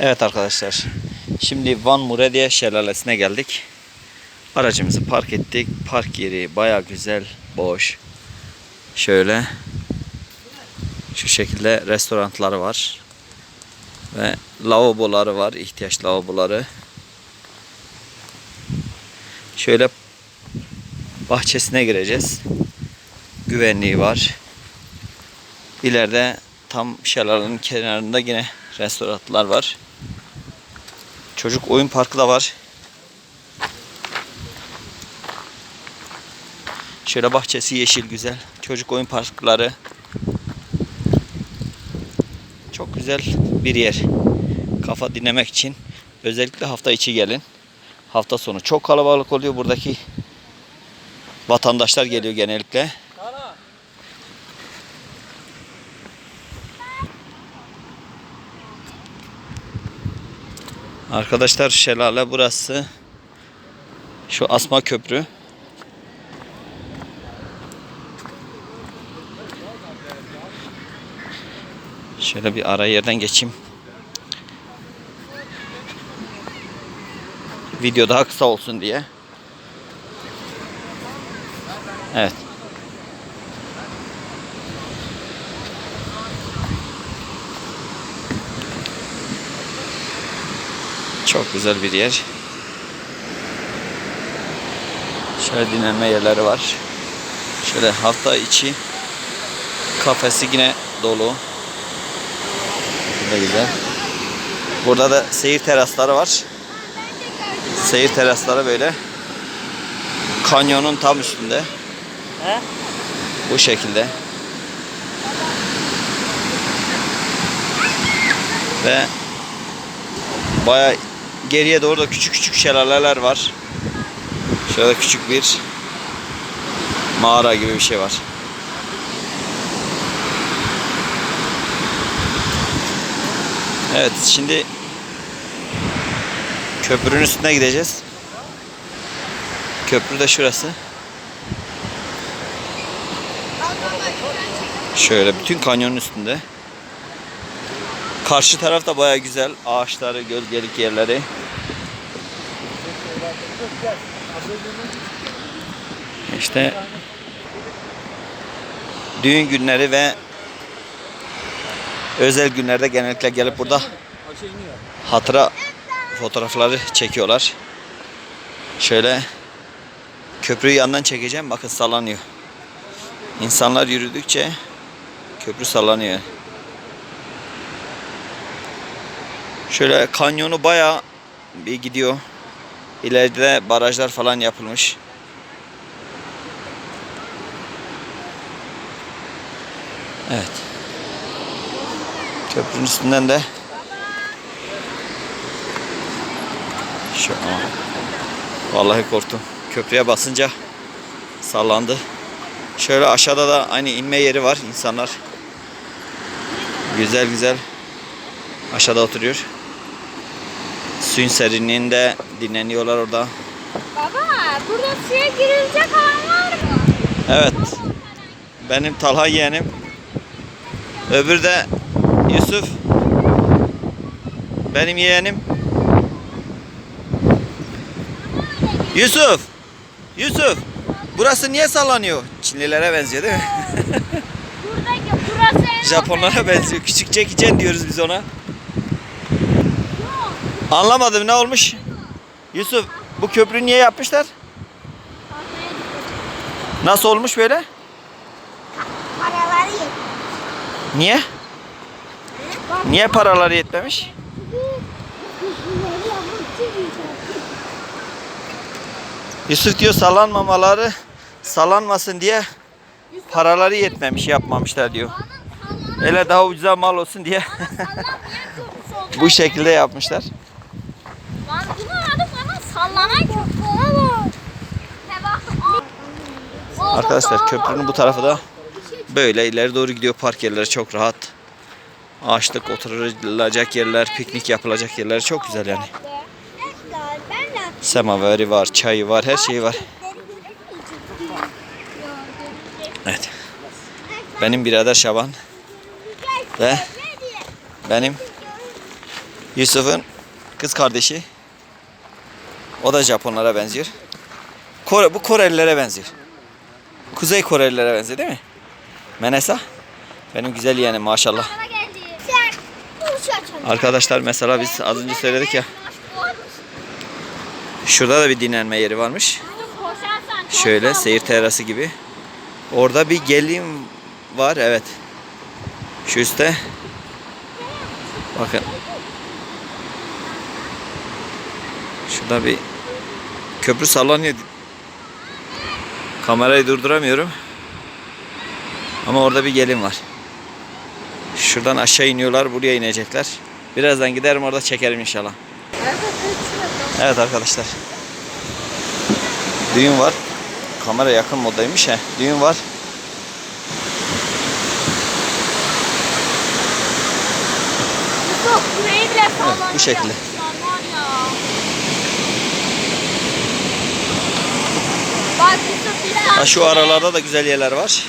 Evet arkadaşlar. Şimdi Van Muradiye Şelalesi'ne geldik. Aracımızı park ettik. Park yeri baya güzel, boş. Şöyle şu şekilde restoranları var. Ve lavaboları var, ihtiyaç lavaboları. Şöyle bahçesine gireceğiz. Güvenliği var. İleride tam şelalenin kenarında yine restoranlar var. Çocuk oyun parkı da var. Şöyle bahçesi yeşil güzel. Çocuk oyun parkları. Çok güzel bir yer. Kafa dinlemek için özellikle hafta içi gelin. Hafta sonu çok kalabalık oluyor buradaki vatandaşlar geliyor genellikle. Arkadaşlar şelale burası. Şu asma köprü. Şöyle bir ara yerden geçeyim. Video daha kısa olsun diye. Evet. Çok güzel bir yer. Şöyle dinlenme yerleri var. Şöyle hafta içi kafesi yine dolu. Bu da güzel. Burada da seyir terasları var. Seyir terasları böyle kanyonun tam üstünde. He? Bu şekilde. Ve baya geriye doğru da küçük küçük şelaleler var. Şöyle küçük bir mağara gibi bir şey var. Evet şimdi köprünün üstüne gideceğiz. Köprü de şurası. Şöyle bütün kanyonun üstünde. Karşı taraf da baya güzel. Ağaçları, gölgelik yerleri. İşte düğün günleri ve özel günlerde genellikle gelip burada hatıra fotoğrafları çekiyorlar. Şöyle köprüyü yandan çekeceğim. Bakın sallanıyor. İnsanlar yürüdükçe köprü sallanıyor. Şöyle kanyonu bayağı bir gidiyor. İleride barajlar falan yapılmış. Evet. Köprünün üstünden de şu Aa. Vallahi korktum. Köprüye basınca sallandı. Şöyle aşağıda da aynı inme yeri var. İnsanlar güzel güzel aşağıda oturuyor. Suyun serinliğinde dinleniyorlar orada. Baba burada suya girilecek alan var mı? Evet. Benim Talha yeğenim. Öbür de Yusuf. Benim yeğenim. Yusuf. Yusuf. Burası niye sallanıyor? Çinlilere benziyor değil mi? Buradaki burası Japonlara benziyor. Küçük çekicen diyoruz biz ona. Anlamadım ne olmuş? Yusuf bu köprü niye yapmışlar? Nasıl olmuş böyle? Paraları yet. Niye? Niye paraları yetmemiş? Yusuf diyor sallanmamaları sallanmasın diye paraları yetmemiş yapmamışlar diyor. Öyle daha ucuza mal olsun diye bu şekilde yapmışlar. Arkadaşlar köprünün bu tarafı da böyle ileri doğru gidiyor. Park yerleri çok rahat. Ağaçlık oturulacak yerler, piknik yapılacak yerler çok güzel yani. Semaveri var, çayı var, her şeyi var. Evet. Benim birader Şaban ve benim Yusuf'un kız kardeşi. O da Japonlara benziyor. Kore, bu Korelilere benziyor. Kuzey Korelilere benziyor değil mi? Menesa. Benim güzel yeğenim maşallah. Arkadaşlar mesela biz az önce söyledik ya. Şurada da bir dinlenme yeri varmış. Şöyle seyir terası gibi. Orada bir gelin var evet. Şu üstte. Bakın. Şurada bir köprü sallanıyor. Kamerayı durduramıyorum. Ama orada bir gelin var. Şuradan aşağı iniyorlar, buraya inecekler. Birazdan giderim orada çekerim inşallah. Evet arkadaşlar. Düğün var. Kamera yakın moddaymış he. Düğün var. Sallanıyor. bu şekilde. yapmışlar var ya. Bak Yusuf bir Ha, şu aralarda da güzel yerler var.